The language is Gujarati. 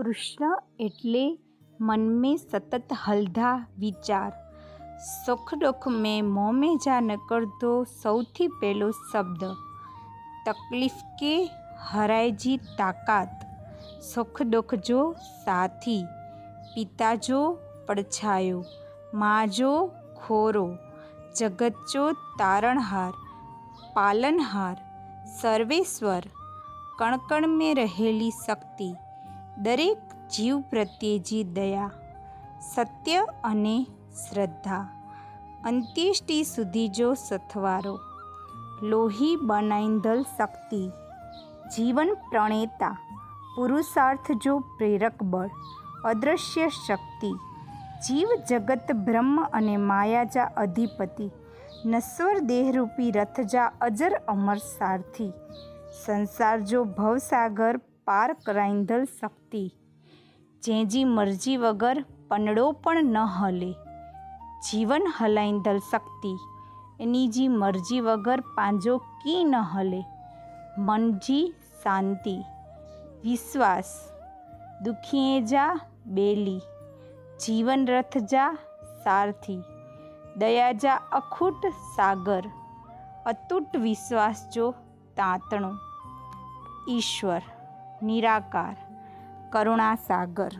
કૃષ્ણ એટલે મન મેં સતત હલધા વિચાર. સુખ દુઃખ મેં મોમે જા ન સૌથી પહેલો શબ્દ. તકલીફ કે હરાયજી તાકાત. સુખ દુઃખ જો સાથી, પિતા જો પડછાયો, મા જો ખોરો, જગત જો તારણહાર, પાલનહાર, સર્વેશ્વર, કણકણ મેં રહેલી શક્તિ. દરેક જીવ પ્રત્યેજી દયા, સત્ય અને શ્રદ્ધા, અંત્યેષ્ટિ સુધી જો સથવારો, લોહી બનાઈંધલ શક્તિ, જીવન પ્રણેતા, પુરુષાર્થ જો પ્રેરક બળ અદૃશ્ય શક્તિ, જીવ જગત બ્રહ્મ અને માયાજા અધિપતિ નશ્વર દેહરૂપી રથજા અજર અમર સારથી, સંસાર જો ભવસાગર પાર રાઇંધલ શક્તિ. જેજી મરજી વગર પનડો પણ ન હલે. જીવન હલાઈંધલ શક્તિ. એની જી મરજી વગર પાંજો કી ન હલે. મનજી શાંતિ. વિશ્વાસ. દુખીએ જા બેલી. જીવન રથ જા સારથી. દયા જા અખૂટ સાગર. અતૂટ વિશ્વાસ જો તાંતણો. ઈશ્વર. નિરાકાર. કરુણા સાગર